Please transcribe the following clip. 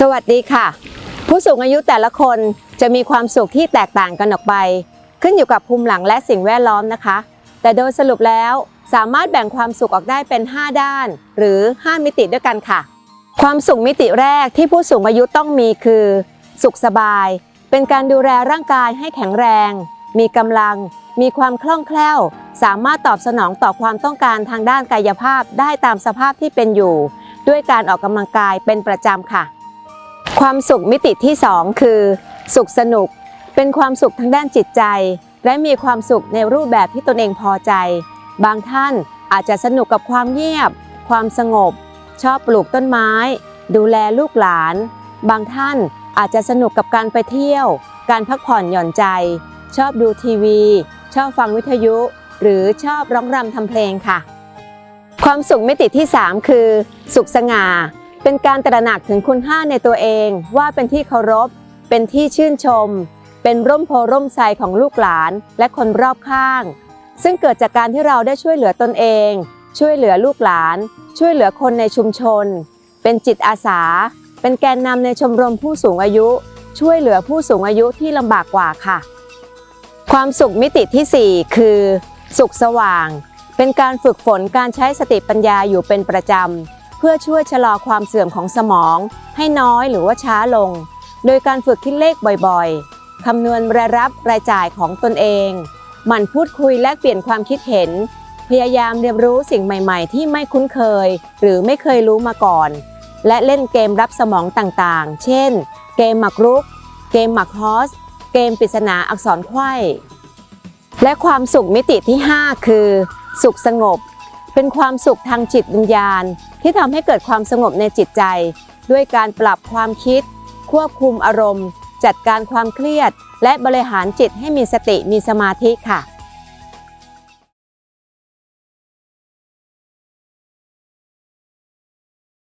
สวัสดีค่ะ ผู้สูงอายุแต่ละคนจะมีความสุขที่แตกต่างกันออกไป ขึ้นอยู่กับภูมิหลังและสิ่งแวดล้อมนะคะ แต่โดยสรุปแล้วสามารถแบ่งความสุขออกได้เป็น 5 ด้าน หรือ 5 มิติด้วยกันค่ะ ความสุขมิติแรกที่ผู้สูงอายุต้องมีคือ สุขสบาย เป็นการดูแลร่างกายให้แข็งแรง มีกำลัง มีความคล่องแคล่ว สามารถตอบสนองต่อความต้องการทางด้านกายภาพได้ตามสภาพที่เป็นอยู่ ด้วยการออกกำลังกายเป็นประจำค่ะ ความสุขมิติที่ 2 คือ สุขสนุก เป็นความสุขทางด้านจิตใจ และมีความสุขในรูปแบบที่ตนเองพอใจ บางท่านอาจจะสนุกกับความเงียบ ความสงบ ชอบปลูกต้นไม้ ดูแลลูกหลาน บางท่านอาจจะสนุกกับการไปเที่ยว การพักผ่อนหย่อนใจ ชอบดูทีวี ชอบฟังวิทยุ หรือชอบร้องรำทำเพลงค่ะ ความสุขมิติที่ 3 คือ สุขสง่า เป็นการตระหนักถึงคุณค่าในตัวเองว่าเป็นที่เคารพ เป็นที่ชื่นชม เป็นร่มโพร่มไทรของลูกหลานและคนรอบข้าง ซึ่งเกิดจากการที่เราได้ช่วยเหลือตนเอง ช่วยเหลือลูกหลาน ช่วยเหลือคนในชุมชน เป็นจิตอาสา เป็นแกนนำในชมรมผู้สูงอายุ ช่วยเหลือผู้สูงอายุที่ลำบากกว่าค่ะ ความสุขมิติที่ 4 คือ สุขสว่าง เป็นการฝึกฝนการใช้สติปัญญาอยู่เป็นประจำ พื่อช่วยชะลอความเสื่อมของสมอง ให้น้อยหรือว่าช้าลง โดยการฝึกคิดเลขบ่อยๆ คำนวณรายรับรายจ่ายของตนเองหมั่นพูดคุยแลกเปลี่ยนความคิดเห็น พยายามเรียนรู้สิ่งใหม่ๆ ที่ไม่คุ้นเคย หรือไม่เคยรู้มาก่อน และเล่นเกมรับสมองต่างๆ เช่น เกมหมากรุก เกมหมากฮอส เกมปริศนาอักษรไขว้ และความสุขมิติที่ 5 คือ สุขสงบ เป็นความสุขทางจิตวิญญาณ ที่ทำให้เกิดความสงบในจิตใจ ด้วยการปรับความคิด ควบคุมอารมณ์ จัดการความเครียด และบริหารจิตให้มีสติมีสมาธิค่ะ